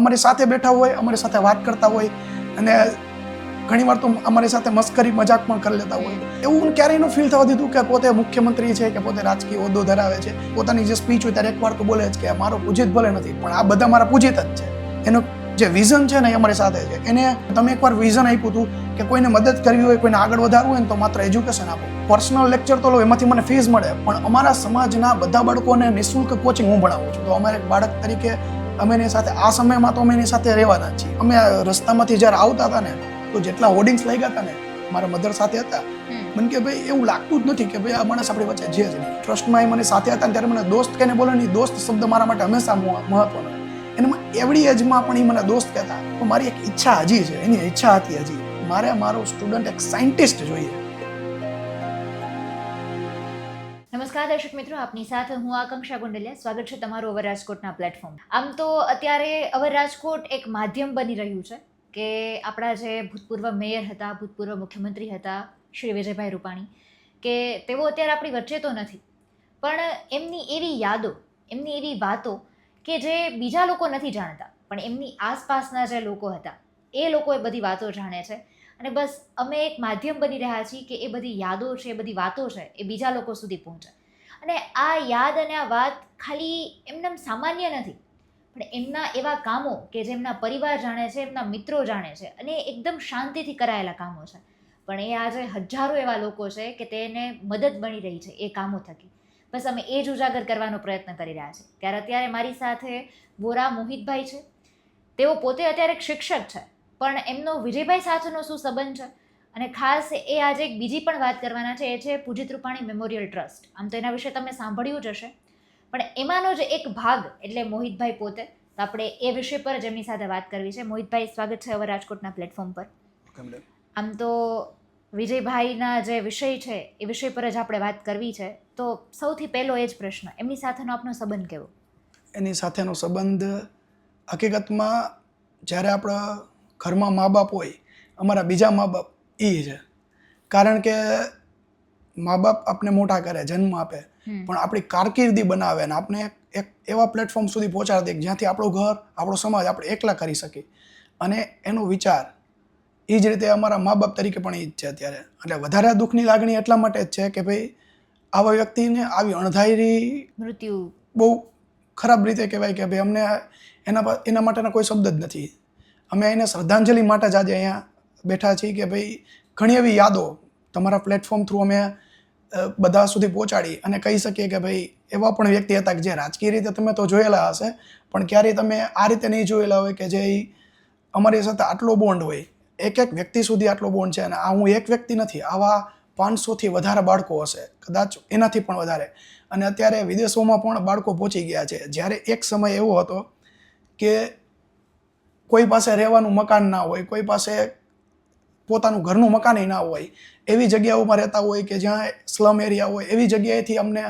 અમારી સાથે બેઠા હોય, અમારી સાથે વાત કરતા હોય અને ઘણીવાર તો અમારી સાથે મસ્કરી, મજાક પણ કરી લેતા હોય. એવું ક્યારેયનું ફીલ થવા દીધું કે પોતે મુખ્યમંત્રી છે કે પોતે રાજકીય હોદ્દો ધરાવે છે. પોતાની જે સ્પીચ હોય ત્યારે એકવાર તો બોલે જ કે મારો પૂજિત ભલે નથી, પણ આ બધા મારા પૂજિત જ છે. એનો જે વિઝન છે ને એ અમારી સાથે છે. એને તમે એકવાર વિઝન આપ્યું હતું કે કોઈને મદદ કરવી હોય, કોઈને આગળ વધારવું હોય ને તો માત્ર એજ્યુકેશન આપો. પર્સનલ લેક્ચર તો લો, એમાંથી મને ફીસ મળે. પણ અમારા સમાજના બધા બાળકોને નિઃશુલ્ક કોચિંગ હું ભણાવું છું. તો અમારે એક બાળક તરીકે અમે એની સાથે આ સમયમાં તો અમે એની સાથે રહેવાના જ છીએ. અમે રસ્તામાંથી જ્યારે આવતા હતા ને તો જેટલા હોર્ડિંગ્સ લઈ ગયા હતા ને મારા મધર સાથે હતા. મને કે ભાઈ એવું લાગતું જ નથી કે ભાઈ આ માણસ આપણી વચ્ચે છે જ નહીં. ટ્રસ્ટમાં એ મને સાથે હતા ત્યારે મને દોસ્ત કહીને બોલે નહીં દોસ્ત શબ્દ મારા માટે હંમેશા મહ- મહત્વનો એનામાં એવડી એજમાં પણ એ મને દોસ્ત કહેતા. તો મારી એક ઈચ્છા હજી છે એની ઈચ્છા હતી હજી. મારે મારો સ્ટુડન્ટ એક સાયન્ટિસ્ટ જોઈએ. નમસ્કાર દર્શક મિત્રો, આપની સાથે હું આકાંક્ષા ગુંડલિયા. સ્વાગત છે તમારું અવર રાજકોટના પ્લેટફોર્મ આમ તો અત્યારે અવર રાજકોટ એક માધ્યમ બની રહ્યું છે કે આપણા જે ભૂતપૂર્વ મેયર હતા, ભૂતપૂર્વ મુખ્યમંત્રી હતા, શ્રી વિજયભાઈ રૂપાણી, કે તેઓ અત્યારે આપણી વચ્ચે તો નથી. પણ એમની એવી યાદો, એમની એવી વાતો કે જે બીજા લોકો નથી જાણતા, પણ એમની આસપાસના જે લોકો હતા, એ લોકો એ બધી વાતો જાણે છે. અને બસ અમે એક માધ્યમ બની રહ્યા છીએ કે એ બધી યાદો છે, એ બધી વાતો છે, એ બીજા લોકો સુધી પહોંચે. અને આ યાદ અને આ વાત ખાલી એમનેમ સામાન્ય નથી, પણ એમના એવા કામો કે જે એમના પરિવાર જાણે છે, એમના મિત્રો જાણે છે, અને એકદમ શાંતિથી કરાયેલા કામો છે. પણ એ આજે હજારો એવા લોકો છે કે તેને મદદ મળી રહી છે એ કામો થકી. બસ અમે એ જ ઉજાગર કરવાનો પ્રયત્ન કરી રહ્યા છીએ. ત્યારે અત્યારે મારી સાથે વોરા મોહિતભાઈ છે. તેઓ પોતે અત્યારે એક શિક્ષક છે. પણ એમનો વિજયભાઈ સાથેનો શું સંબંધ છે? અને ખાસ એ આજે એક બીજી પણ વાત કરવાના છે એ છે પૂજિત રૂપાણી મેમોરિયલ ટ્રસ્ટ આમ તો એના વિશે તમે સાંભળ્યું જ હશે. પણ એમાંનો જ એક ભાગ એટલે મોહિતભાઈ પોતે તો આપણે એ વિષય પર જ એમની સાથે વાત કરવી છે. મોહિતભાઈ સ્વાગત છે હવે રાજકોટના પ્લેટફોર્મ પર. આમ તો વિજયભાઈના જે વિષય છે એ વિષય પર જ આપણે વાત કરવી છે. તો સૌથી પહેલો એ જ પ્રશ્ન એમની સાથેનો આપનો સંબંધ કેવો? એની સાથેનો સંબંધ હકીકતમાં જ્યારે આપણા ઘરમાં મા બાપ હોય અમારા બીજા મા બાપ એ છે. કારણ કે મા બાપ આપને મોટા કરે જન્મ આપે. પણ આપણી કારકિર્દી બનાવે ને આપણે એક એક એવા પ્લેટફોર્મ સુધી પહોંચાડી દે જ્યાંથી આપણું ઘર આપણો સમાજ આપણે એકલા કરી શકીએ. અને એનો વિચાર એ જ રીતે અમારા મા બાપ તરીકે પણ એ જ છે અત્યારે. એટલે વધારે દુઃખની લાગણી એટલા માટે જ છે કે ભાઈ આવા વ્યક્તિને આવી અણધારી મૃત્યુ. બહુ ખરાબ રીતે કહેવાય કે ભાઈ અમને એના એના માટેના કોઈ શબ્દ જ નથી. અમે એને શ્રદ્ધાંજલિ માટે જ આજે અહીંયા બેઠા છીએ કે ભાઈ, ઘણી એવી યાદો તમારા પ્લેટફોર્મ થ્રુ અમે બધા સુધી પહોંચાડી અને કહી શકીએ કે ભાઈ, એવા પણ વ્યક્તિ હતા કે જે રાજકીય રીતે તમે તો જોયેલા હશે, પણ ક્યારેય તમે આ રીતે નહીં જોયેલા હોય કે જે અમારી સાથે આટલો બોન્ડ હોય. એક એક વ્યક્તિ સુધી આટલો બોન્ડ છે અને આ હું એક વ્યક્તિ નથી, આવા પાંચસોથી વધારે બાળકો હશે, કદાચ એનાથી પણ વધારે. અને અત્યારે વિદેશોમાં પણ બાળકો પહોંચી ગયા છે. જ્યારે એક સમય એવો હતો કે કોઈ પાસે રહેવાનું મકાન ના હોય કોઈ પાસે પોતાનું ઘરનું મકાન ના હોય એવી જગ્યાઓમાં રહેતા હોય કે જ્યાં સ્લમ એરિયા હોય એવી જગ્યાએથી અમને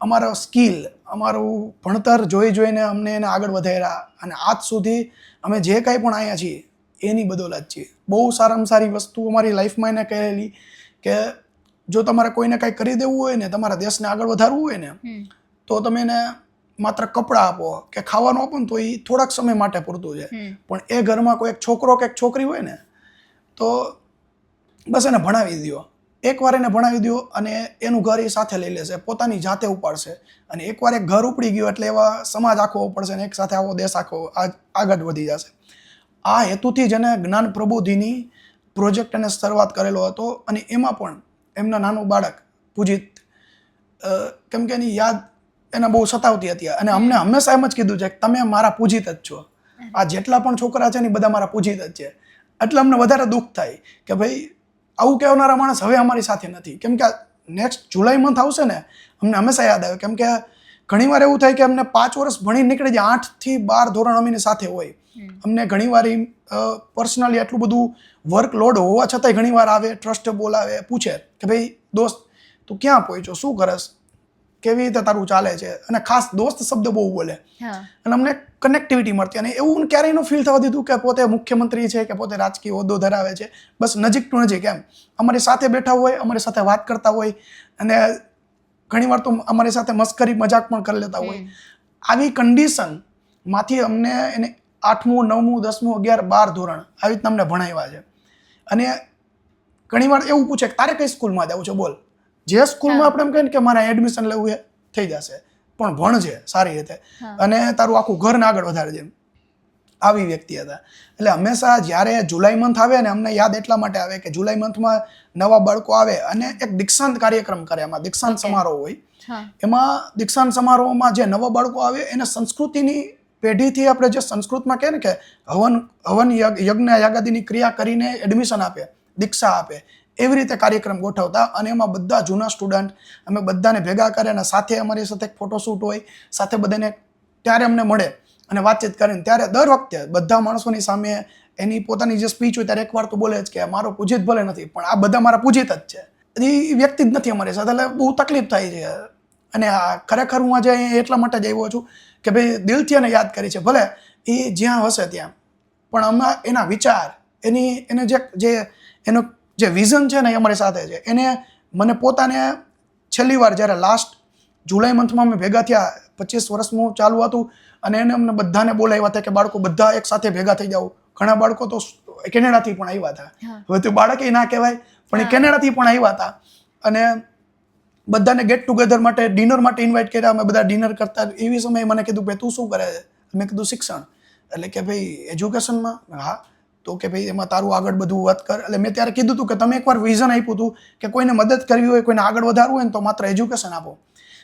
અમારો સ્કિલ અમારું ભણતર જોઈ જોઈને અમને એને આગળ વધાર્યા અને આજ સુધી અમે જે કાંઈ પણ આવ્યા છીએ એની બદોલત છીએ. બહુ સારામાં સારી વસ્તુ અમારી લાઈફમાં એને કહેલી કે જો તમારે કોઈને કાંઈ કરી દેવું હોય ને તમારા દેશને આગળ વધારવું હોય ને તો તમે એને માત્ર કપડાં આપો કે ખાવાનું આપો ને તો એ થોડાક સમય માટે પૂરતું છે. પણ એ ઘરમાં કોઈ એક છોકરો કે એક છોકરી હોય ને તો બસ એને ભણાવી દો એકવાર એને ભણાવી દો અને એનું ઘર એ સાથે લઈ લેશે પોતાની જાતે ઉપાડશે. અને એકવાર એક ઘર ઉપડી ગયું એટલે એવા સમાજ આખો પડશે અને એક સાથે આવો દેશ આખો આગળ વધી જશે. આ હેતુથી જ એને જ્ઞાન પ્રબોધિની પ્રોજેક્ટ એને શરૂઆત કરેલો હતો અને એમાં પણ એમના નાનું બાળક પૂજિત કેમ કે એની યાદ એને બહુ સતાવતી હતી. અને અમને હંમેશા એમ જ કીધું છે કે તમે મારા પૂજિત જ છો. આ જેટલા પણ છોકરા છે ને બધા મારા પૂજિત જ છે. એટલે અમને વધારે દુઃખ થાય કે ભાઈ આવું કહેનારા માણસ હવે અમારી સાથે નથી. કેમ કે નેક્સ્ટ જુલાઈ મંથ આવશે ને અમને હંમેશા યાદ આવે. કેમ કે ઘણીવાર એવું થાય કે અમને પાંચ વર્ષ ભણી નીકળી જાય આઠથી બાર ધોરણ અમીની સાથે હોય. અમને ઘણીવાર પર્સનલી આટલું બધું વર્કલોડ હોવા છતાંય ઘણીવાર આવે ટ્રસ્ટ બોલાવે પૂછે કે ભાઈ દોસ્ત તું ક્યાં પહોંચ્યો? શું કરસ? કેવી રીતે તારું ચાલે છે? અને ખાસ દોસ્ત શબ્દ બહુ બોલે. અને અમને કનેક્ટિવિટી મળતી. અને એવું ક્યારેયનું ફીલ થવા દીધું કે પોતે મુખ્યમંત્રી છે કે પોતે રાજકીય હોદ્દો ધરાવે છે. બસ નજીક ટુ નજીક એમ. અમારી સાથે બેઠા હોય અમારી સાથે વાત કરતા હોય અને ઘણીવાર તો અમારી સાથે મસ્કરી મજાક પણ કરી લેતા હોય. આવી કન્ડિશનમાંથી અમને એને આઠમું નવમું દસમું અગિયાર બાર ધોરણ આવી રીતના અમને ભણાવ્યા છે. અને ઘણીવાર એવું પૂછે કે તારે કઈ સ્કૂલમાં જવું છે? બોલ. જે સ્કૂલમાં આપણે એમ કહીએ કે મારે એડમિશન લેવું એ થઈ જશે. પણ ભણજે સારી રીતે. અને તારું આખું ઘરને આગળ વધારજે આવી વ્યક્તિ હતા. એટલે હંમેશા જ્યારે જુલાઈ મંથ આવે ને અમને યાદ એટલા માટે આવે કે જુલાઈ મંથમાં નવા બાળકો આવે અને એક દીક્ષાંત કાર્યક્રમ કરે એમાં દીક્ષાંત સમારોહ હોય. એમાં દીક્ષાંત સમારોહમાં જે નવા બાળકો આવે એને સંસ્કૃતિની પેઢીથી આપણે જે સંસ્કૃતમાં કહે ને કે હવન હવન યજ્ઞ યજ્ઞ યાગાદીની ક્રિયા કરીને એડમિશન આપે દીક્ષા આપે. એવી રીતે કાર્યક્રમ ગોઠવતા અને એમાં બધા જૂના સ્ટુડન્ટ અમે બધાને ભેગા કરે અને સાથે અમારી સાથે ફોટોશૂટ હોય, સાથે બધાને ત્યારે અમને મળે અને વાતચીત કરીને ત્યારે દર વખતે બધા માણસોની સામે એની પોતાની જે સ્પીચ હોય ત્યારે એકવાર તો બોલે જ કે મારો પૂજિત ભલે નથી, પણ આ બધા મારા પૂજિત જ છે. એ વ્યક્તિ જ નથી અમારી સાથે, એટલે બહુ તકલીફ થાય છે. અને હા ખરેખર હું આજે એટલા માટે જ આવ્યો છું કે ભાઈ દિલથી એને યાદ કરી છે, ભલે એ જ્યાં હશે ત્યાં. પણ અમે એના વિચાર, એની, એને જે જે એનો જે વિઝન છે ને એ અમારી સાથે છે. એને મને પોતાને છેલ્લી વાર જ્યારે લાસ્ટ જુલાઈ મંથમાં અમે ભેગા થયા પચીસ વર્ષનું ચાલુ હતું અને એને અમને બધાને બોલાવ્યા હતા કે બાળકો બધા એક સાથે ભેગા થઈ જાઓ. ઘણા બાળકો તો કેનેડાથી પણ આવ્યા હતા. હવે તો બાળક એ ના કહેવાય પણ એ કેનેડાથી પણ આવ્યા હતા. અને બધાને ગેટ ટુગેધર માટે ડિનર માટે ઇન્વાઇટ કર્યા. અમે બધા ડિનર કરતા એવી સમયે મને કીધું ભાઈ તું શું કરે છે? મેં કીધું શિક્ષણ. એટલે કે ભાઈ એજ્યુકેશનમાં હા. તો કે ભાઈ એમાં તારું આગળ બધું વાત કર. એટલે મેં ત્યારે કીધું હતું કે તમે એકવાર વિઝન આપ્યું હતું કે કોઈને મદદ કરવી હોય કોઈને આગળ વધારવું હોય ને તો માત્ર એજ્યુકેશન આપો.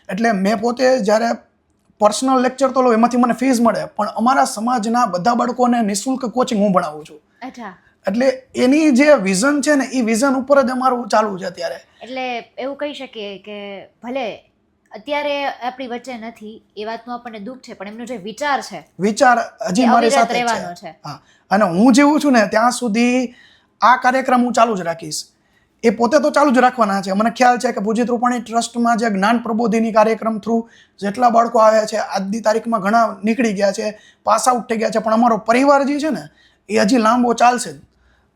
એટલે મેં પોતે જ્યારે પર્સનલ લેક્ચર તો લો એમાંથી મને ફીસ મળે પણ અમારા સમાજના બધા બાળકોને નિઃશુલ્ક કોચિંગ હું ભણાવું છું. એટલે એની જે વિઝન છે ને એ વિઝન ઉપર જ અમારું ચાલુ છે અત્યારે. એટલે એવું કહી શકીએ કે ભલે અત્યારે આપણી વચ્ચે નથી એ વાતનું આપણને દુઃખ છે પણ એમનો જે વિચાર છે વિચાર હજી મારી સાથે રહેવાનો છે. છે. હા. અને હું જેવું છું ને ત્યાં સુધી આ કાર્યક્રમ હું ચાલુ જ રાખીશ. એ પોતે તો ચાલુ જ રાખવાના છે. મને ખ્યાલ છે કે ભુજિત રૂપાણી ટ્રસ્ટમાં જે જ્ઞાન પ્રબોધિની કાર્યક્રમ થ્રુ જેટલા બાળકો આવ્યા છે આજની તારીખમાં ઘણા નીકળી ગયા છે પાસ આઉટ થઈ ગયા છે પણ અમારો પરિવાર જે છે ને એ હજી લાંબો ચાલશે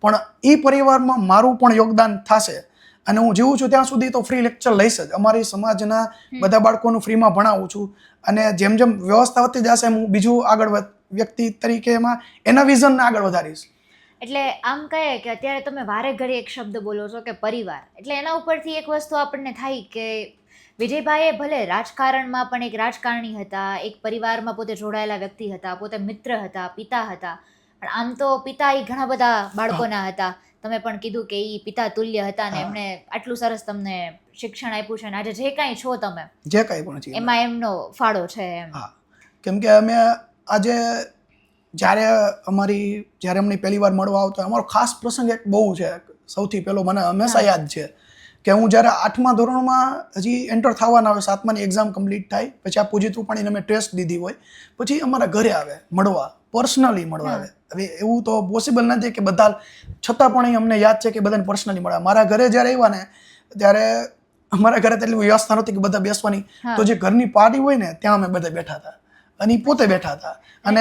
પણ એ પરિવારમાં મારું પણ યોગદાન થશે. અને હું જીવું છું ત્યાં સુધી તો ફ્રી લેક્ચર લઈશ જ. અમારી સમાજના બધા બાળકોનું ફ્રીમાં ભણાવું છું. અને જેમ જેમ વ્યવસ્થા વધતી જશે હું બીજું આગળ વધ- વ્યક્તિ તરીકે એમાં એના વિઝનને આગળ વધારીશ. એટલે આમ કહે કે અત્યારે તમે વારે ઘડી એક શબ્દ બોલો છો કે પરિવાર. એટલે એના ઉપરથી એક વસ્તુ આપણને થાય કે વિજયભાઈએ ભલે રાજકારણમાં પણ એક રાજકારણી હતા એક પરિવારમાં પોતે જોડાયેલા વ્યક્તિ હતા પોતે મિત્ર હતા પિતા હતા. પણ આમ તો પિતા એ ઘણા બધા બાળકોના હતા. તમે પણ કીધું કે એ પિતા તુલ્ય હતા ને એમણે આટલું સરસ તમને શિક્ષણ આપ્યું છે અને આજે જે કાંઈ છો તમે જે કાંઈ પણ છે. એમાં એમનો ફાળો છે એમ. કેમ કે અમે આજે જ્યારે અમારી જ્યારે અમને પહેલી વાર મળવા આવતો અમારો ખાસ પ્રસંગ એક બહુ છે. સૌથી પહેલો મને હંમેશા યાદ છે કે હું જ્યારે આઠમા ધોરણમાં હજી એન્ટર થવાના આવે સાતમાની એક્ઝામ કમ્પ્લીટ થાય પછી આ પૂજિત રૂપાણીને અમે ટેસ્ટ દીધી હોય પછી અમારા ઘરે આવે મળવા પર્સનલી મળવા આવે. હવે એવું તો પોસિબલ નથી કે બધા છતાં પણ અમને યાદ છે કે બધાને પર્સનલી મળ્યા મારા ઘરે જ્યારે આવ્યા ને ત્યારે અમારા ઘરે તેટલી વ્યવસ્થા નહોતી કે બધા બેસવાની. તો જે ઘરની પાર્ટી હોય ને ત્યાં અમે બધા બેઠા હતા. અને પોતે બેઠા હતા. અને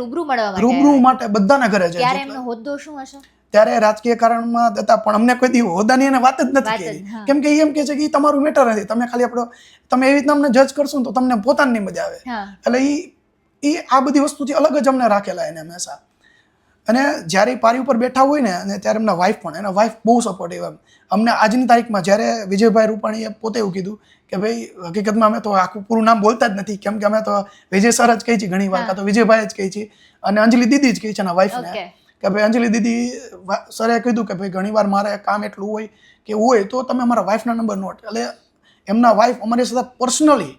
રૂબરૂ મળવા માટે રૂબરૂ માટે બધાના ઘરે જાય ત્યારે એમનો હોદ્દો શું હશે? ત્યારે રાજકીય કારણમાં હતા પણ અમને કોઈ દી હોદાની એને વાત જ નથી કરી. કેમ કે એમ કે છે કે તમારું મેટર નથી. તમે ખાલી આપણો તમે એવી રીતના અમને જજ કરશો તો તમને પોતાની મજા આવે. એટલે એ ઈ આ બધી વસ્તુથી અલગ જ અમને રાખેલા એને હંમેશા. અને જ્યારે પારી ઉપર બેઠા હોય ને અને ત્યારે એમના વાઈફ પણ એના વાઈફ બહુ સપોર્ટિવ એમ. અમને આજની તારીખમાં જ્યારે વિજયભાઈ રૂપાણીએ પોતે એવું કીધું કે ભાઈ હકીકતમાં અમે તો આખું પૂરું નામ બોલતા જ નથી. કેમ કે અમે તો વિજય સર જ કહી છીએ ઘણી વાર. કાં તો વિજયભાઈ જ કહી છીએ અને અંજલિ દીદી જ કહી છે એના વાઈફને કે ભાઈ અંજલિ દીદી સરે કીધું કે ભાઈ ઘણીવાર મારે કામ એટલું હોય કે હોય તો તમે અમારા વાઈફના નંબર નોટ એટલે એમના વાઈફ અમારી સાથે પર્સનલી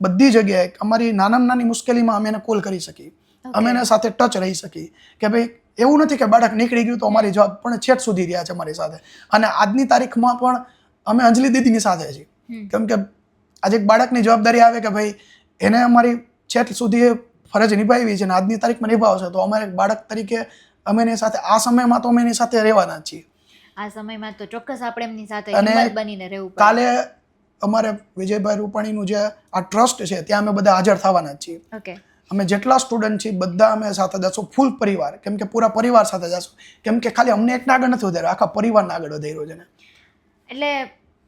બધી જગ્યાએ અમારી નાનામાં નાની મુશ્કેલીમાં અમે એને કોલ કરી શકીએ. અમે એને સાથે ટચ રહી શકીએ. કે ભાઈ એવું નથી કે બાળક નીકળી ગયું તો અમારી જવાબ પણ છેટ સુધી રહ્યા છે અમારી સાથે. અને આજની તારીખમાં પણ અમે અંજલિ દીદીની સાથે છીએ. કેમ કે આજે એક બાળકની જવાબદારી આવે કે ભાઈ એને અમારી છેટ સુધી ફરજ નિભાવી છે અને આજની તારીખમાં નિભાવશે તો અમારે બાળક તરીકે અમે એની સાથે આ સમયમાં તો અમે એની સાથે રહેવાના છીએ. આ સમયમાં તો ચોક્કસ આપણે એમની સાથે બનીને રહેવું કાલે અમારે વિજયભાઈ રૂપાણીનું જે આ ટ્રસ્ટ છે ત્યાં અમે બધા હાજર થવાના જ છીએ. ઓકે. અમે જેટલા સ્ટુડન્ટ છીએ બધા અમે સાથે જશું ફૂલ પરિવાર કેમ કે પૂરા પરિવાર સાથે જશું. કેમ કે ખાલી અમને એકને આગળ નથી વધાર્યો આખા પરિવારને આગળ વધાર્યો છે ને. એટલે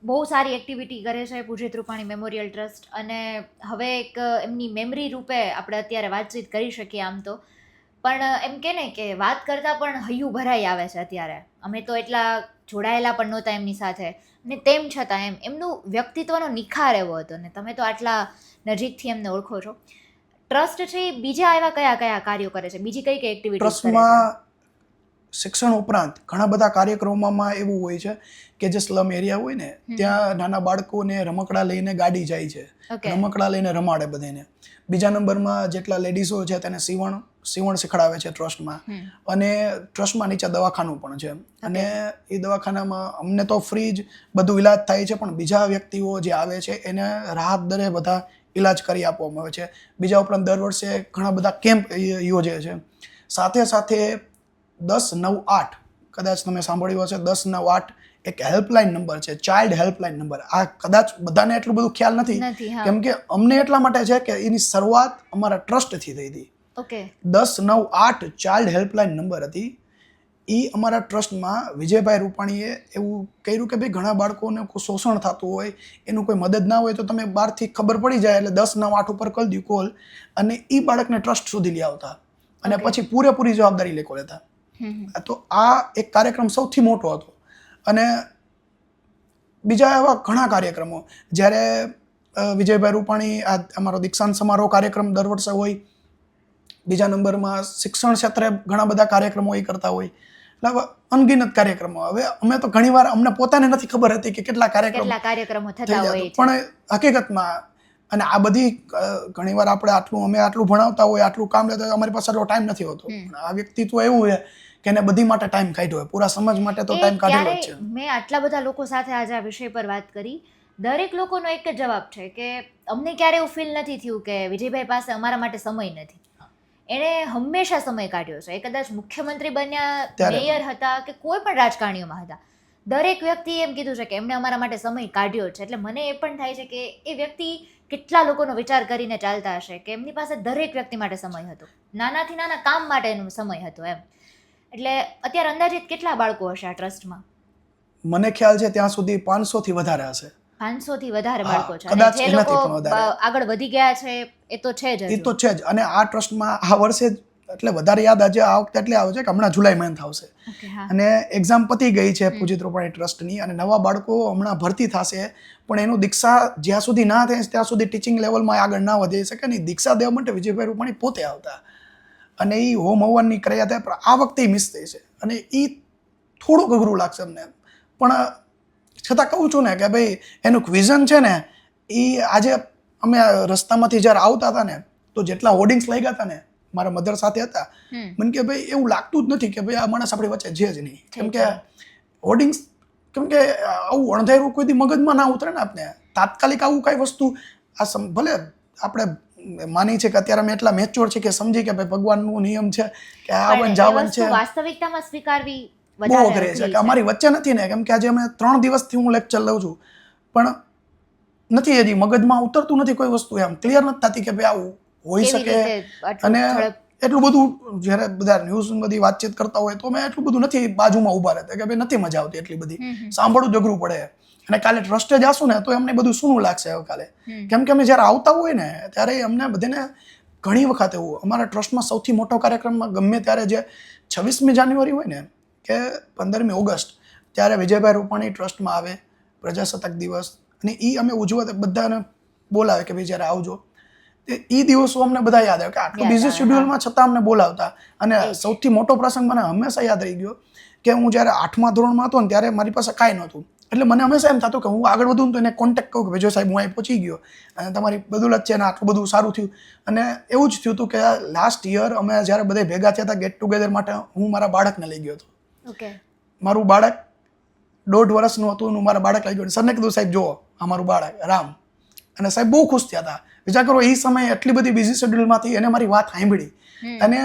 બહુ સારી એક્ટિવિટી કરે છે પૂજિત રૂપાણી મેમોરિયલ ટ્રસ્ટ અને હવે એક એમની મેમરી રૂપે આપણે અત્યારે વાતચીત કરી શકીએ આમ તો. પણ એમ કે ને કે વાત કરતાં પણ હૈયું ભરાઈ આવે છે અત્યારે. અમે તો એટલા જોડાયેલા પણ નહોતા એમની સાથે. ને તેમ છતાં એમ, એમનું વ્યક્તિત્વનો નિખાર એવો હતો ને તમે તો આટલા નજીકથી એમને ઓળખો છો. ટ્રસ્ટ છે બીજા એવા કયા કયા કાર્યો કરે છે? બીજી કઈ કઈ એક્ટિવિટી ટ્રસ્ટમાં શિક્ષણ ઉપરાંત ઘણા બધા કાર્યક્રમોમાં એવું હોય છે કે જે સ્લમ એરિયા હોય ને ત્યાં નાના બાળકોને રમકડા લઈને ગાડી જાય છે. રમકડા લઈને રમાડે બધાને બીજા નંબરમાં જેટલા લેડીઝો છે તેને સીવણ સીવણ શીખડાવે છે ટ્રસ્ટમાં. અને ટ્રસ્ટમાં નીચે દવાખાનું પણ છે. અને એ દવાખાનામાં અમને તો ફ્રી જ બધું ઈલાજ થાય છે પણ બીજા વ્યક્તિઓ જે આવે છે એને રાહત દરે બધા ઈલાજ કરી આપવામાં આવે છે. બીજા ઉપરાંત દર વર્ષે ઘણા બધા કેમ્પ યોજે છે. સાથે સાથે દસ નવ આઠ. કદાચ તમે સાંભળ્યું હશે દસ નવ આઠ એક હેલ્પલાઇન નંબર છે ચાઇલ્ડ હેલ્પલાઇન નંબર. આ કદાચ બધાને એટલું બધું ખ્યાલ નથી. કેમ કે અમને એટલા માટે છે કે એની શરૂઆત અમારા ટ્રસ્ટથી થઈ હતી. ઓકે. દસ નવ આઠ ચાઇલ્ડ હેલ્પલાઇન નંબર હતી. એ અમારા ટ્રસ્ટમાં વિજયભાઈ રૂપાણીએ એવું કર્યું કે ભાઈ ઘણા બાળકોને કોઈ શોષણ થતું હોય એનું કોઈ મદદ ના હોય તો તમે બહારથી ખબર પડી જાય એટલે દસ નવ આઠ ઉપર કરી દઉં કોલ અને એ બાળકને ટ્રસ્ટ સુધી લઈ આવતા. અને પછી પૂરેપૂરી જવાબદારી લેકો લેતા. તો આ એક કાર્યક્રમ સૌથી મોટો હતો. અને બીજા એવા ઘણા કાર્યક્રમો. જ્યારે વિજયભાઈ રૂપાણી આ અમારો દીક્ષાંત સમારોહ કાર્યક્રમ દર વર્ષે હોય બીજા નંબરમાં શિક્ષણ ક્ષેત્રે ઘણા બધા કાર્યક્રમો એ કરતા હોય. એટલે અનગિનત કાર્યક્રમો. હવે અમે તો ઘણીવાર અમને પોતાને નથી ખબર હતી કે કેટલા કાર્યક્રમો કાર્યક્રમો થતા હોય પણ હકીકતમાં અને આ બધી ઘણીવાર આપણે આટલું અમે આટલું ભણાવતા હોય આટલું કામ લેતા અમારી પાસે એટલો ટાઈમ નથી હોતો. આ વ્યક્તિત્વ એવું છે કે એને બધી માટે ટાઈમ કાઢ્યો હોય. પૂરા સમાજ માટે તો ટાઈમ કાઢેલો જ છે. મેં આટલા બધા લોકો સાથે આજે આ વિષય પર વાત કરી. દરેક લોકોનો એક જ જવાબ છે કે અમને ક્યારે એવું ફીલ નથી થયું કે વિજયભાઈ પાસે અમારા માટે સમય નથી. એણે હંમેશા સમય કાઢ્યો છે. એ કદાચ મુખ્યમંત્રી બન્યા મેયર હતા કે કોઈ પણ રાજકારણીઓમાં હતા. દરેક વ્યક્તિએ એમ કીધું છે કે એમણે અમારા માટે સમય કાઢ્યો છે. એટલે મને એ પણ થાય છે કે એ વ્યક્તિ કેટલા લોકોનો વિચાર કરીને ચાલતા હશે કે એમની પાસે દરેક વ્યક્તિ માટે સમય હતો. નાનાથી નાના કામ માટેનો સમય હતો એમ. એટલે અત્યારે અંદાજિત કેટલા બાળકો હશે આ ટ્રસ્ટમાં? મને ખ્યાલ છે ત્યાં સુધી પાંચસો થી વધારે હશે. પાંચસો થી વધારે બાળકો છે. કદાચ અને જે લોકો. આગળ વધી ગયા છે એ તો છે જ એ તો છે જ. અને આ ટ્રસ્ટમાં આ વર્ષે એટલે વધારે યાદ આજે આ વખતે એટલે આવે છે કે હમણાં જુલાઈ મહિના આવશે. અને એક્ઝામ પતી ગઈ છે પૂજિત રૂપાણી ટ્રસ્ટની અને નવા બાળકો હમણાં ભરતી થશે. પણ એનું દીક્ષા જ્યાં સુધી ના થાય ત્યાં સુધી ટીચિંગ લેવલમાં આગળ ના વધી શકે ને દીક્ષા દેવા માટે વિજયભાઈ રૂપાણી પોતે આવતા. અને એ હોમ હવનની કર્યા થાય પણ આ વખતે મિસ થઈ છે. અને એ થોડુંક અઘરું લાગશે અમને પણ છતાં કહું છું ને કે ભાઈ એનું ક્વિઝન છે ને એ આજે અમે રસ્તામાંથી જ્યારે આવતા હતા ને તો જેટલા હોર્ડિંગ્સ લઈ ગયા હતા ને મારા મધર સાથે હતા મને કે ભાઈ એવું લાગતું જ નથી કે ભાઈ આ માણસ આપણી વચ્ચે છે જ નહીં. કેમ કે હોર્ડિંગ્સ કેમ કે આવું અણધાર્યું કોઈ દી મગજમાં ના ઉતરે ને આપણે તાત્કાલિક આવું કાંઈ વસ્તુ આ ભલે આપણે માની છે કે અત્યારે અમે એટલા મેચ્યોર છે કે સમજી કે ભાઈ ભગવાનનું નિયમ છે કે આવન જાવન છે. વાસ્તવિકતામાં સ્વીકારવી બહુ અઘરી છે કે અમારી વચ્ચે નથી ને કેમ કે આજે અમે ત્રણ દિવસથી હું લેક્ચર લઉં છું પણ નથી હજી મગજમાં ઉતરતું નથી કોઈ વસ્તુ એમ. ક્લિયર નથી થતી કે ભાઈ આવું હોઈ શકે. અને એટલું બધું જ્યારે બધા ન્યૂઝ બધી વાતચીત કરતા હોય તો મેં એટલું બધું નથી બાજુમાં ઊભા રહેતા કે ભાઈ નથી મજા આવતી એટલી બધી. સાંભળવું જગરું પડે. અને કાલે ટ્રસ્ટે જાશું ને તો એમને બધું શું લાગશે હવે કાલે. કેમ કે અમે જ્યારે આવતા હોય ને ત્યારે અમને બધાને ઘણી વખત એવું અમારા ટ્રસ્ટમાં સૌથી મોટો કાર્યક્રમમાં ગમે ત્યારે જે છવ્વીસમી જાન્યુઆરી હોય ને કે પંદરમી ઓગસ્ટ ત્યારે વિજયભાઈ રૂપાણી ટ્રસ્ટમાં આવે પ્રજાસત્તાક દિવસ. અને એ અમે ઉજવત બધાને બોલાવે કે ભાઈ જ્યારે આવજો. તે એ દિવસો અમને બધા યાદ આવે કે આટલું બિઝી શેડ્યુલમાં છતાં અમને બોલાવતા. અને સૌથી મોટો પ્રસંગ મને હંમેશા યાદ રહી ગયો કે હું જ્યારે આઠમા ધોરણમાં હતો ને ત્યારે મારી પાસે કાંઈ નહોતું. એટલે મને હંમેશા એમ થતું કે હું આગળ વધું તો એને કોન્ટેક્ટ કહું કે જો સાહેબ હું અહીં પહોંચી ગયો. અને તમારી બદુલત છે ને આટલું બધું સારું થયું. અને એવું જ થયું હતું કે લાસ્ટ યર અમે જ્યારે બધે ભેગા થયા હતા ગેટ ટુગેધર માટે હું મારા બાળકને લઈ ગયો હતો. મારું બાળક દોઢ વર્ષનું હતું હું મારા બાળક લઈ ગયો. સરને કીધું સાહેબ જુઓ અમારું બાળક રામ. અને સાહેબ બહુ ખુશ થયા હતા. વિચાર કરો એ સમયે એટલી બધી બિઝી શેડ્યુલમાંથી એને મારી વાત સાંભળી. અને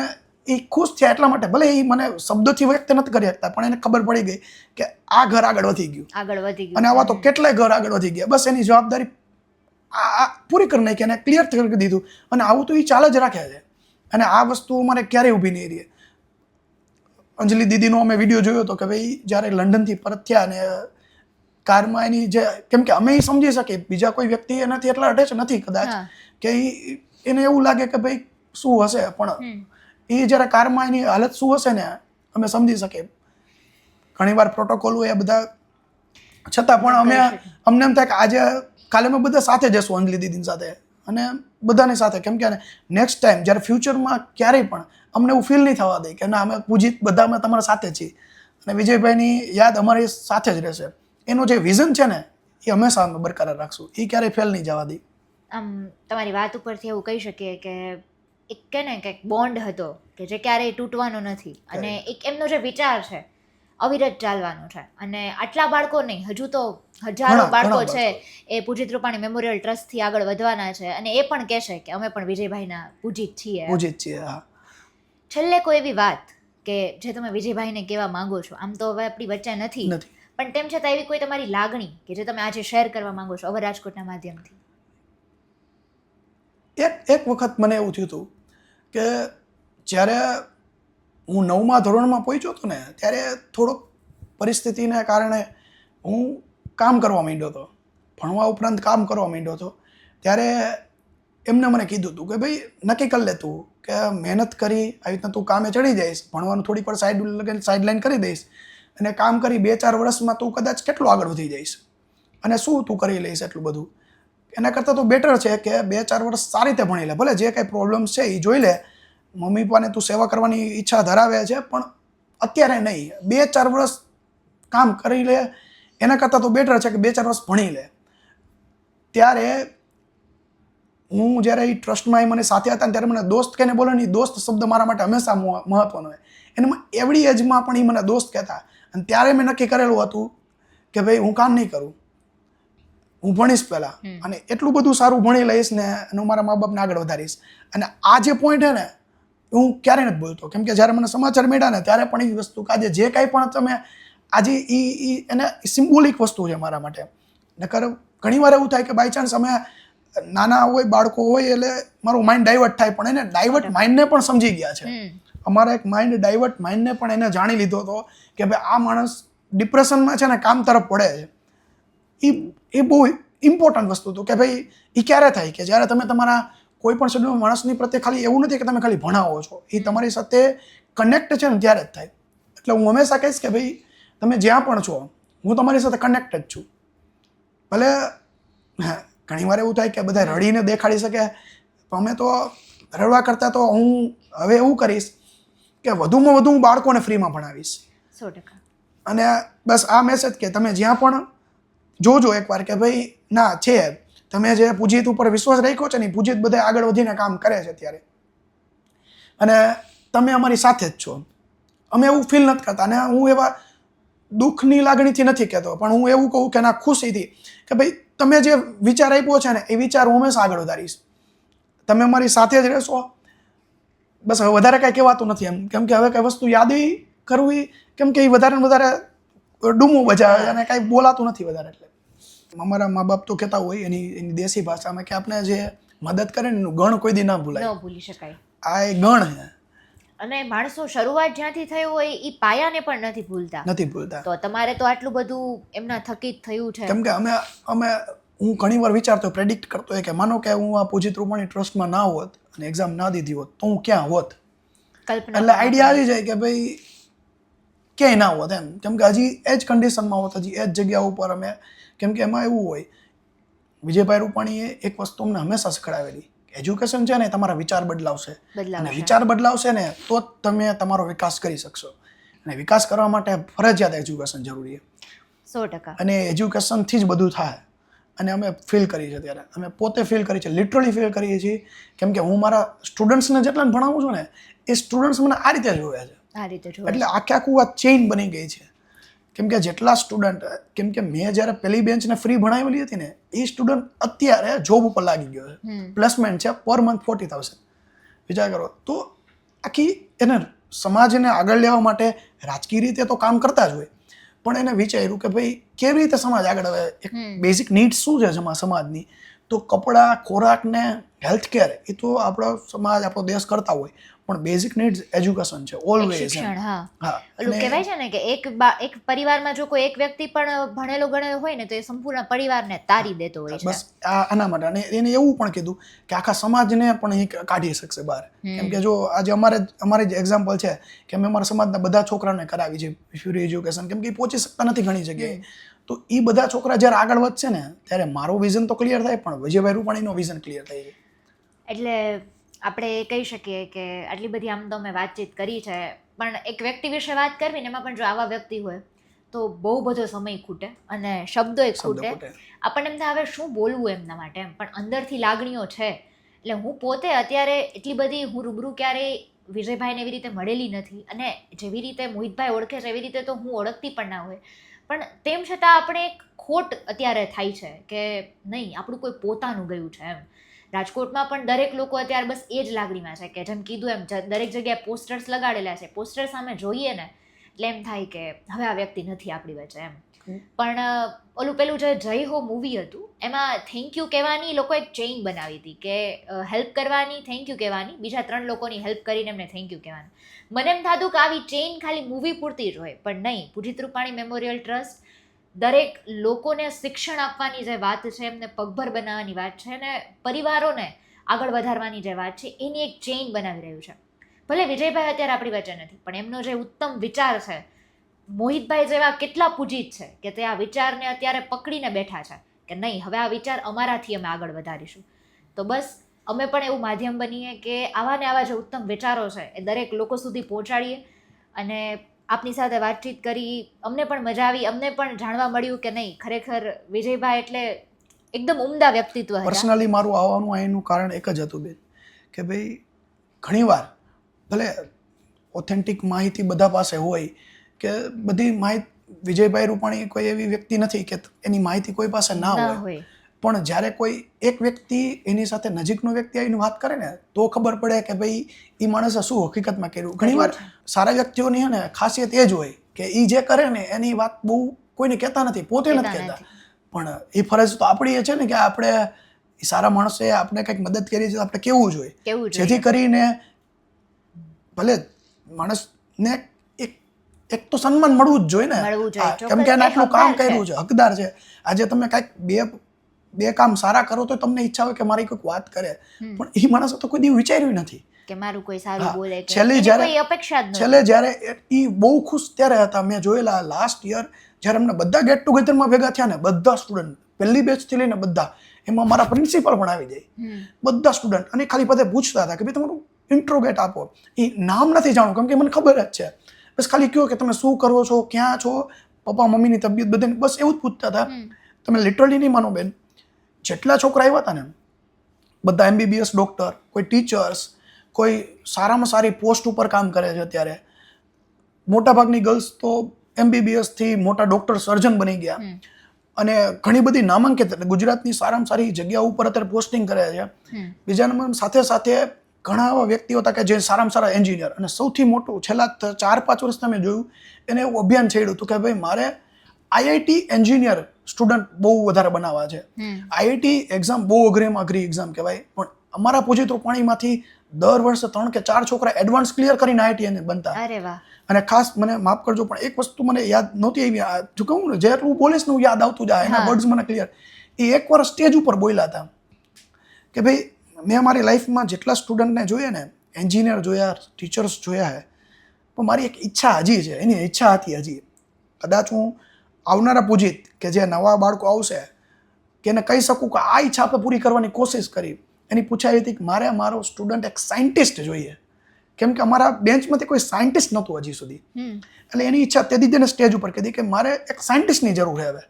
એ ખુશ થયા એટલા માટે ભલે એ મને શબ્દોથી વ્યક્ત નથી કરી શકતા પણ એને ખબર પડી ગઈ કે આ ઘર આગળ વધી ગયું. આગળ વધી ગયું. અને આવા તો કેટલાય ઘર આગળ વધી ગયા. બસ એની જવાબદારી આ પૂરી કરી નાખી અને ક્લિયર કરી દીધું. અને આવું તો એ ચાલે જ રાખે છે. અને આ વસ્તુ મને ક્યારેય ઊભી નહીં રહી. અંજલિ દીદીનો અમે વીડિયો જોયો હતો કે ભાઈ જ્યારે લંડનથી પરત થયા અને કારમાં એની જે કેમ કે અમે એ સમજી શકીએ બીજા કોઈ વ્યક્તિ એનાથી એટલા અટેચ નથી કદાચ કે એને એવું લાગે કે ભાઈ શું હશે પણ. એ જ્યારે કારમાં એની હાલત શું હશે ને અમે સમજી શકીએ. ઘણીવાર પ્રોટોકોલ હોય એ બધા. છતાં પણ અમે અમને એમ થાય કે આજે કાલે અમે બધા સાથે જશું અંજલિ દીદીની સાથે. અને બધાની સાથે. કેમ કે નેક્સ્ટ ટાઈમ જ્યારે ફ્યુચરમાં ક્યારેય પણ અમને એવું ફીલ નહીં થવા દે કે ના અમે પૂજિત બધા અમે તમારા સાથે છીએ. અને વિજયભાઈની યાદ અમારી સાથે જ રહેશે. એનું જે વિઝન છે ને એ હંમેશા અમે બરકરાર રાખશું. એ ક્યારેય ફેલ નહીં જવા દે. આમ તમારી વાત ઉપરથી એવું કહી શકીએ કે એક કે ને કંઈક બોન્ડ હતો કે જે ક્યારેય તૂટવાનો નથી. અને એક એમનો જે વિચાર છે અવિરત ચાલવાનો છે. અને આટલા બાળકો નહીં હજુ તો હજારો બાળકો છે એ પૂજિત રૂપાણી મેમોરિયલ ટ્રસ્ટથી આગળ વધવાના છે. અને એ પણ કહેશે કે અમે પણ વિજયભાઈના પૂજિત છીએ. પૂજિત છીએ હા. છેલ્લે કોઈ એવી વાત કે જે તમે વિજયભાઈને કહેવા માંગો છો આમ તો હવે આપણી વચ્ચે નથી. પણ તેમ છતાં એવી કોઈ તમારી લાગણી કે જે તમે આજે શેર કરવા માંગો છો અવર રાજકોટના માધ્યમથી? એક એક વખત મને એવું થયું હતું કે જ્યારે હું નવમા ધોરણમાં પહોંચ્યો હતો ને, ત્યારે થોડોક પરિસ્થિતિને કારણે હું કામ કરવા માંડ્યો હતો. ભણવા ઉપરાંત કામ કરવા માંડ્યો હતો. ત્યારે એમને મને કીધું હતું કે ભાઈ, નક્કી કરી લે તું કે મહેનત કરી, આવી રીતના તું કામે ચડી જઈશ, ભણવાનું થોડીક વાર સાઈડ લગન સાઈડલાઈન કરી દઈશ અને કામ કરી બે ચાર વર્ષમાં તું કદાચ કેટલું આગળ વધી જઈશ અને શું તું કરી લઈશ એટલું બધું. એના કરતાં તો બેટર છે કે બે ચાર વર્ષ સારી રીતે ભણી લે. ભલે જે કાંઈ પ્રોબ્લેમ્સ છે એ જોઈ લે. મમ્મી પપ્પાને તું સેવા કરવાની ઈચ્છા ધરાવે છે, પણ અત્યારે નહીં. બે ચાર વર્ષ કામ કરી લે, એના કરતાં તો બેટર છે કે બે ચાર વર્ષ ભણી લે. ત્યારે હું જ્યારે એ ટ્રસ્ટમાં એ મને સાથે હતા ત્યારે મને દોસ્ત કહીને બોલે ને દોસ્ત શબ્દ મારા માટે હંમેશા મહ- મહત્વનો હોય. એનામાં એવડી એજમાં પણ એ મને દોસ્ત કહેતા. અને ત્યારે મેં નક્કી કરેલું હતું કે ભાઈ હું કામ નહીં કરું. હું ભણીશ પહેલાં. અને એટલું બધું સારું ભણી લઈશ ને અને હું મારા મા બાપને આગળ વધારીશ. અને આ જે પોઈન્ટ છે ને હું ક્યારેય નથી બોલતો કેમ કે જ્યારે મને સમાચાર મળ્યા ને ત્યારે પણ એ વસ્તુ કાજે આજે જે કાંઈ પણ તમે આજે એ એ એને સિમ્બોલિક વસ્તુ છે મારા માટે. નકર ઘણીવાર એવું થાય કે બાય ચાન્સ અમે નાના હોય બાળકો હોય એટલે મારું માઇન્ડ ડાયવર્ટ થાય પણ એને ડાયવર્ટ માઇન્ડને પણ સમજી ગયા છે. અમારા એક માઇન્ડ ડાયવર્ટ માઇન્ડને પણ એને જાણી લીધો હતો કે ભાઈ આ માણસ ડિપ્રેશનમાં છે ને કામ તરફ પડે છે. એ એ બહુ ઇમ્પોર્ટન્ટ વસ્તુ હતું કે ભાઈ એ ક્યારે થાય કે જ્યારે તમે તમારા કોઈ પણ શેડ્યુલ માણસની પ્રત્યે ખાલી એવું નથી કે તમે ખાલી ભણાવો છો એ તમારી સાથે કનેક્ટ છે ને ત્યારે જ થાય. એટલે હું હંમેશા કહીશ કે ભાઈ તમે જ્યાં પણ છો હું તમારી સાથે કનેક્ટ જ છું. ભલે હા, ઘણીવાર એવું થાય કે બધા રડીને દેખાડી શકે અમે તો રડવા કરતાં તો હું હવે એવું કરીશ કે વધુમાં વધુ હું બાળકોને ફ્રીમાં ભણાવીશ. સો ટકા. અને બસ આ મેસેજ કે તમે જ્યાં પણ જોજો એકવાર કે ભાઈ ના છે. તમે જે પૂજિત ઉપર વિશ્વાસ રાખ્યો છે ને પૂજિત બધા આગળ વધીને કામ કરે છે ત્યારે. અને તમે અમારી સાથે જ છો. અમે એવું ફીલ નથી કરતા અને હું એવા દુઃખની લાગણીથી નથી કહેતો પણ હું એવું કહું કે ના ખુશીથી કે ભાઈ તમે જે વિચાર આપ્યો છે ને એ વિચાર હું હંમેશા આગળ વધારીશ. તમે અમારી સાથે જ રહેશો. બસ હવે વધારે કાંઈ કહેવાતું નથી એમ. કેમ કે હવે કંઈ વસ્તુ યાદી કરવી કેમ કે એ વધારે ને વધારે ડૂમું બજાવે અને કાંઈ બોલાતું નથી વધારે એટલે. અમારા મા બાપ તો કહેતા હોય એની એની દેશી ભાષામાં કે આપણે જે મદદ કરે ને એનું ગણ કોઈ દી ના ભૂલાય. ન ભૂલી શકાય. આ એ ગણ છે. અને માણસો શરૂઆત જ્યાંથી થઈ હોય એ પાયાને પણ નથી ભૂલતા. નથી ભૂલતા. તો તમારે તો આટલું બધું એમના થકી જ થયું છે. કેમ કે અમે અમે હું ઘણી વાર વિચારતો પ્રેડિક્ટ કરતો હોય કે માનો કે હું આ પૂજિત રૂપાણી ટ્રસ્ટમાં ના હોત અને એક્ઝામ ના દીધી હોત તો હું ક્યાં હોત? કલ્પના એટલે આઈડિયા આવી જાય કે ભાઈ ક્યાંય ના હોત એમ. કેમ કે હજી એ જ કન્ડિશનમાં હોત હજી એ જ જગ્યા ઉપર અમે કેમ કે એમાં એવું હોય વિજયભાઈ રૂપાણીએ એક વસ્તુ અમને હંમેશા શીખડાવેલી એજ્યુકેશન છે ને તમારા વિચાર બદલાવશે. અને વિચાર બદલાવશે ને તો જ તમે તમારો વિકાસ કરી શકશો. અને વિકાસ કરવા માટે ફરજિયાત એજ્યુકેશન જરૂરી છે. સો ટકા. અને એજ્યુકેશનથી જ બધું થાય. અને અમે ફીલ કરીએ છીએ ત્યારે. અમે પોતે ફીલ કરીએ છીએ લિટરલી ફીલ કરીએ છીએ. કેમ કે હું મારા સ્ટુડન્ટ્સને જેટલા ભણાવું છું ને એ સ્ટુડન્ટ્સ મને આ રીતે જોયા છે. આ રીતે એટલે આખે આખું આ ચેઇન બની ગઈ છે. કેમ કે જેટલા સ્ટુડન્ટ કેમ કે મેં જ્યારે પહેલી બેન્ચને ફ્રી ભણાવેલી હતી ને એ સ્ટુડન્ટ અત્યારે જોબ ઉપર લાગી ગયો છે. પ્લેસમેન્ટ છે પર મંથ ફોર્ટી થાઉઝન્ડ વિચાર કરો તો આખી એને સમાજને આગળ લેવા માટે રાજકીય રીતે તો કામ કરતા જ હોય પણ એને વિચાર્યું કે ભાઈ કેવી રીતે સમાજ આગળ આવે? એક બેઝિક નીડ્સ શું છે જેમાં સમાજની? તો કપડાં ખોરાક ને હેલ્થ કેર એ તો આપણો સમાજ આપણો દેશ કરતા હોય. પણ બેઝિક નીડ્સ એજ્યુકેશન છે ઓલવેઝ શિક્ષણ હા. ઓલું કહેવાય છે ને કે એક એક પરિવારમાં જો કોઈ એક વ્યક્તિ પણ ભણેલો ગણેલો હોય ને તો એ સંપૂર્ણ પરિવારને તારી દેતો હોય છે. બસ આના માટે. અને એને એવું પણ કીધું કે આખા સમાજને પણ એ કાઢી શકશે બહાર. કેમ કે જો આજે અમારે અમારે જે એક્ઝામ્પલ છે કે અમે અમારા સમાજના બધા છોકરાને કરાવી છે ફ્યુરી એજ્યુકેશન કેમ કે એ પહોંચી શકતા નથી ઘણી જગ્યાએ. તો એ બધા છોકરા જ્યારે આગળ વધશે ને ત્યારે મારો વિઝન તો ક્લિયર થાય પણ વિજયભાઈ રૂપાણીનો વિઝન ક્લિયર થાય છે. એટલે આપણે કહી શકીએ કે આટલી બધી આમ તો મેં વાતચીત કરી છે પણ એક વ્યક્તિ વિશે વાત કરવી ને એમાં પણ જો આવા વ્યક્તિ હોય તો બહુ બધો સમય ખૂટે અને શબ્દો એક ખૂટે. ખૂટે. આપણને એમ થાય હવે શું બોલવું એમના માટે? એમ. પણ અંદરથી લાગણીઓ છે. એટલે હું પોતે અત્યારે એટલી બધી હું રૂબરૂ ક્યારેય વિજયભાઈને એવી રીતે મળેલી નથી અને જેવી રીતે મોહિતભાઈ ઓળખે છે એવી રીતે તો હું ઓળખતી પણ ના હોય. પણ તેમ છતાં આપણે એક ખોટ અત્યારે થાય છે કે નહીં આપણું કોઈ પોતાનું ગયું છે એમ. રાજકોટમાં પણ દરેક લોકો અત્યારે બસ એ જ લાગણીમાં છે કે જેમ કીધું એમ દરેક જગ્યાએ પોસ્ટર્સ લગાડેલા છે પોસ્ટર સામે જોઈએ ને એટલે એમ થાય કે હવે આ વ્યક્તિ નથી આપણી વચ્ચે એમ. પણ ઓલું પેલું જે જય હો મૂવી હતું એમાં થેન્ક યુ કહેવાની લોકો એક ચેઇન બનાવી હતી કે હેલ્પ કરવાની થેન્ક યુ કહેવાની બીજા ત્રણ લોકોની હેલ્પ કરીને એમને થેન્ક યુ કહેવાનું. મને એમ થતું કે આવી ચેઇન ખાલી મૂવી પૂરતી જ હોય પણ નહીં. પૂજિત રૂપાણી મેમોરિયલ ટ્રસ્ટ દરેક લોકોને શિક્ષણ આપવાની જે વાત છે, એમને પગભર બનાવવાની વાત છે અને પરિવારોને આગળ વધારવાની જે વાત છે, એની એક ચેઇન બનાવી રહ્યું છે. ભલે વિજયભાઈ અત્યારે આપણી વચ્ચે નથી, પણ એમનો જે ઉત્તમ વિચાર છે, મોહિતભાઈ જેવા કેટલા પૂજિત છે કે તે આ વિચારને અત્યારે પકડીને બેઠા છે કે નહીં, હવે આ વિચાર અમારાથી અમે આગળ વધારીશું. તો બસ, અમે પણ એવું માધ્યમ બનીએ કે આવા ને આવા જે ઉત્તમ વિચારો છે, એ દરેક લોકો સુધી પહોંચાડીએ અને આપની સાથે વાતચીત કરી અમને પણ મજા આવી અમને પણ જાણવા મળ્યું કે નહીં. ખરેખર વિજયભાઈ એટલે એકદમ ઉમદા વ્યક્તિત્વ પર્સનલી મારું આવવાનું એનું કારણ એક જ હતું બેન કે ભાઈ ઘણીવાર ભલે ઓથેન્ટિક માહિતી બધા પાસે હોય કે બધી માહિતી વિજયભાઈ રૂપાણી કોઈ એવી વ્યક્તિ નથી કે એની માહિતી કોઈ પાસે ના ના હોય. હોય. પણ જ્યારે કોઈ એક વ્યક્તિ એની સાથે નજીકનો વ્યક્તિ આવીને વાત કરે ને તો ખબર પડે કે ભાઈ એ માણસે શું હકીકતમાં કર્યું? ઘણીવાર સારા વ્યક્તિઓની ને ખાસિયત એ જ હોય કે એ જે કરે ને એની વાત બહુ કોઈને કહેતા નથી પોતે નથી કહેતા પણ એ ફરજ તો આપણી એ છે ને કે આપણે સારા માણસે આપણે કંઈક મદદ કરી છે આપણે કેવું જોઈએ. જેથી કરીને ભલે માણસને એક એક તો સન્માન મળવું જ જોઈએ ને. કેમ કે આટલું કામ કર્યું છે હકદાર છે. આજે તમે કાંઈક બે બે કામ સારા કરો તો તમને ઈચ્છા હોય કે મારી કોઈક વાત કરે. પણ એ માણસે તો કોઈ દી વિચાર્યું નથી. કે મારું કોઈ સારું બોલે છેલ્લે જ્યારે- અપેક્ષા છેલ્લે જ્યારે એ બહુ ખુશ ત્યારે હતા. મેં જોયેલા લાસ્ટ યર જ્યારે અમને બધા ગેટ ટુગેધરમાં ભેગા થયા ને બધા સ્ટુડન્ટ પહેલી બેચથી લઈને બધા એમાં મારા પ્રિન્સિપલ પણ આવી જાય. બધા સ્ટુડન્ટ અને ખાલી પદે પૂછતા હતા કે ભાઈ તમારું ઇન્ટ્રોગેટ આપો. એ નામ નથી જાણવું કેમ કે મને ખબર જ છે. બસ ખાલી કહો કે તમે શું કરો છો ક્યાં છો? પપ્પા મમ્મીની તબિયત બધાને બસ એવું જ પૂછતા હતા. તમે લિટરલી નહીં માનો બેન. જેટલા છોકરા આવ્યા હતા ને બધા એમબીબીએસ ડૉક્ટર કોઈ ટીચર્સ કોઈ સારામાં સારી પોસ્ટ ઉપર કામ કરે છે અત્યારે. મોટાભાગની ગર્લ્સ તો એમબીબીએસથી મોટા ડૉક્ટર સર્જન બની ગયા. અને ઘણી બધી નામાંકિત એટલે ગુજરાતની સારામાં સારી જગ્યા ઉપર અત્યારે પોસ્ટિંગ કરે છે. બીજા નંબર સાથે સાથે ઘણા એવા વ્યક્તિઓ હતા કે જે સારામાં સારા એન્જિનિયર અને સૌથી મોટું છેલ્લા ચાર પાંચ વર્ષ તમે જોયું એને એવું અભિયાન છેડ્યું હતું કે ભાઈ મારે આઈઆઈટી એન્જિનિયર સ્ટુડન્ટ બહુ વધારે બનાવવા છે. આઈઆઈટી એક્ઝામ બહુ અઘરીમાં અઘરી એક્ઝામ કહેવાય. પણ અમારા પૂજિત રૂપાણીમાંથી દર વર્ષે ત્રણ કે ચાર છોકરા એડવાન્સ ક્લિયર કરીને આઈઆઈટી બનતા. અને ખાસ મને માફ કરજો પણ એક વસ્તુ મને યાદ નહોતી આવી. જો કહું ને જેટલું બોલીશ ને યાદ આવતું જાય એના વર્ડ્સ મને ક્લિયર એ એક વાર સ્ટેજ ઉપર બોલ્યા હતા કે ભાઈ મેં મારી લાઈફમાં જેટલા સ્ટુડન્ટને જોઈએ ને એન્જિનિયર જોયા ટીચર્સ જોયા છે પણ મારી એક ઈચ્છા હજી છે. એની ઈચ્છા હતી હજી. કદાચ હું આવનારા પૂજિત કે જે નવા બાળકો આવશે કે એને કહી શકું કે આ ઈચ્છા આપણે પૂરી કરવાની કોશિશ કરી. એની પૂછાઈ હતી કે મારે મારો સ્ટુડન્ટ એક સાયન્ટિસ્ટ જોઈએ. કેમ કે અમારા બેન્ચમાંથી કોઈ સાયન્ટિસ્ટ નહોતું હજી સુધી. એટલે એની ઈચ્છા તે દીધે સ્ટેજ ઉપર કીધી કે મારે એક સાયન્ટિસ્ટની જરૂર છે હવે.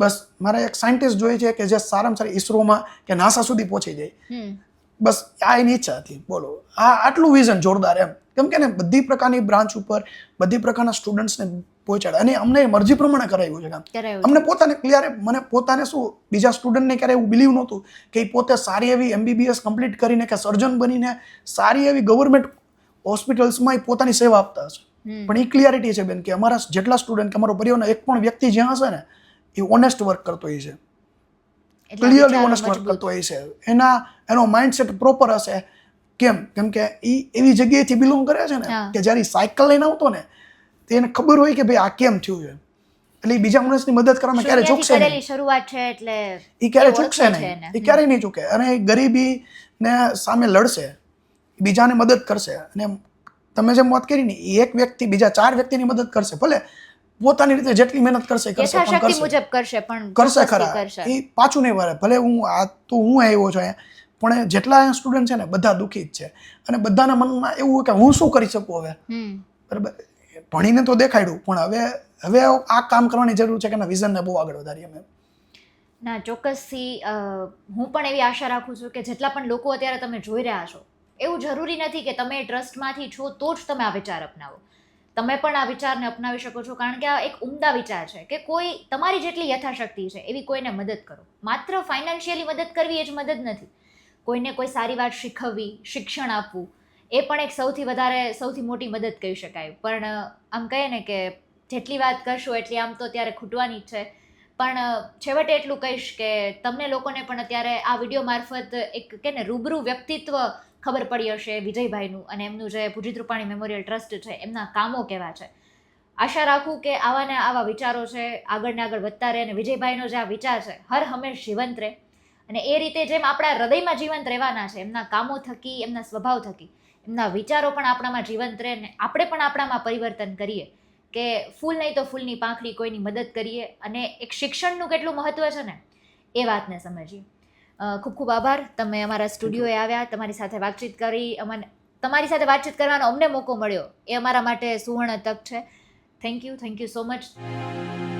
બસ મારે એક સાયન્ટિસ્ટ જોઈએ છે કે જે સારામાં સારી ઇસરોમાં કે નાસા સુધી પહોંચી જાય. બસ આ એની ઈચ્છા હતી. બોલો આ આટલું વિઝન જોરદાર એમ. કેમ કે ને બધી પ્રકારની બ્રાન્ચ ઉપર બધી પ્રકારના સ્ટુડન્ટ્સને પહોંચાડે. અને અમને મરજી પ્રમાણે કરાવ્યું છે કામ. અમને પોતાને ક્લિયર મને પોતાને શું બીજા સ્ટુડન્ટને ક્યારે એવું બિલીવ નહોતું કે એ પોતે સારી એવી એમબીબીએસ કમ્પ્લીટ કરીને કે સર્જન બનીને સારી એવી ગવર્મેન્ટ હોસ્પિટલ્સમાં એ પોતાની સેવા આપતા હશે. પણ એ ક્લિયરિટી છે બેન કે અમારા જેટલા સ્ટુડન્ટ કે અમારો પરિવારનો એક પણ વ્યક્તિ જ્યાં હશે ને એ ઓનેસ્ટ વર્ક કરતો હોય છે. ક્લિયરલી ઓનેસ્ટ વર્ક કરતો હોય છે. એના એનો માઇન્ડસેટ પ્રોપર હશે. કેમ? કેમ કે એ એવી જગ્યાએથી બિલોંગ કરે છે ને કે જ્યારે સાયકલ લઈને આવતો ને એને ખબર હોય કે ભાઈ આ કેમ થયું છે? એટલે બીજા માણસની મદદ કરવામાં ક્યારે ચૂકશે નહીં. શરૂઆત છે એટલે એ ક્યારે ચૂકશે નહીં. એ ક્યારેય નહીં ચૂકે. અને ગરીબી ને સામે લડશે. બીજાને મદદ કરશે. અને તમે જેમ વાત કરી ને એક વ્યક્તિ બીજા ચાર વ્યક્તિની મદદ કરશે. ભલે પોતાની રીતે જેટલી મહેનત કરશે કરશે પણ કરશે. મુજબ કરશે પણ કરશે ખરા. એ પાછું નહીં વળે. ભલે હું આ તો હું આવ્યો છું અહીંયા પણ જેટલા સ્ટુડન્ટ છે ને બધા દુઃખી જ છે. અને બધાના મનમાં એવું હોય કે હું શું કરી શકું હવે? બરાબર? ભણીને તો દેખાડ્યું, પણ હવે હવે આ કામ કરવાની જરૂર છે કે એના વિઝનને બહુ આગળ વધારીએ અમે? ના, ચોક્કસથી હું પણ એવી આશા રાખું છું કે જેટલા પણ લોકો અત્યારે તમે જોઈ રહ્યા છો, એવું જરૂરી નથી કે તમે ટ્રસ્ટમાંથી છો તો જ તમે આ વિચાર અપનાવો. તમે પણ આ વિચારને અપનાવી શકો છો, કારણ કે આ એક ઉમદા વિચાર છે કે કોઈ તમારી જેટલી યથાશક્તિ છે એવી કોઈને મદદ કરો. માત્ર ફાઇનાન્શિયલી મદદ કરવી એ જ મદદ નથી. કોઈને કોઈ સારી વાત શીખવવી, શિક્ષણ આપવું એ પણ એક સૌથી વધારે, સૌથી મોટી મદદ કહી શકાય. પણ આમ કહીએ ને કે જેટલી વાત કરશો એટલી આમ તો ત્યારે ખૂટવાની જ છે. પણ છેવટે એટલું કહીશ કે તમને લોકોને પણ અત્યારે આ વીડિયો મારફત એક કે ને રૂબરૂ વ્યક્તિત્વ ખબર પડી હશે વિજયભાઈનું અને એમનું જે ભુજિત રૂપાણી મેમોરિયલ ટ્રસ્ટ છે, એમના કામો કેવા છે. આશા રાખું કે આવા ને આવા વિચારો છે, આગળ ને આગળ વધતા રહે અને વિજયભાઈનો જે આ વિચાર છે, હર હંમેશ જીવંત રહે. અને એ રીતે જેમ આપણા હૃદયમાં જીવંત રહેવાના છે, એમના કામો થકી, એમના સ્વભાવ થકી એમના વિચારો પણ આપણામાં જીવંત રહે ને આપણે પણ આપણામાં પરિવર્તન કરીએ કે ફૂલ નહીં તો ફૂલની પાંખડી કોઈની મદદ કરીએ અને એક શિક્ષણનું કેટલું મહત્ત્વ છે ને એ વાતને સમજીએ. ખૂબ ખૂબ આભાર. તમે અમારા સ્ટુડિયોએ આવ્યા તમારી સાથે વાતચીત કરી અમને તમારી સાથે વાતચીત કરવાનો અમને મોકો મળ્યો. એ અમારા માટે સુવર્ણ તક છે. Thank you thank you so much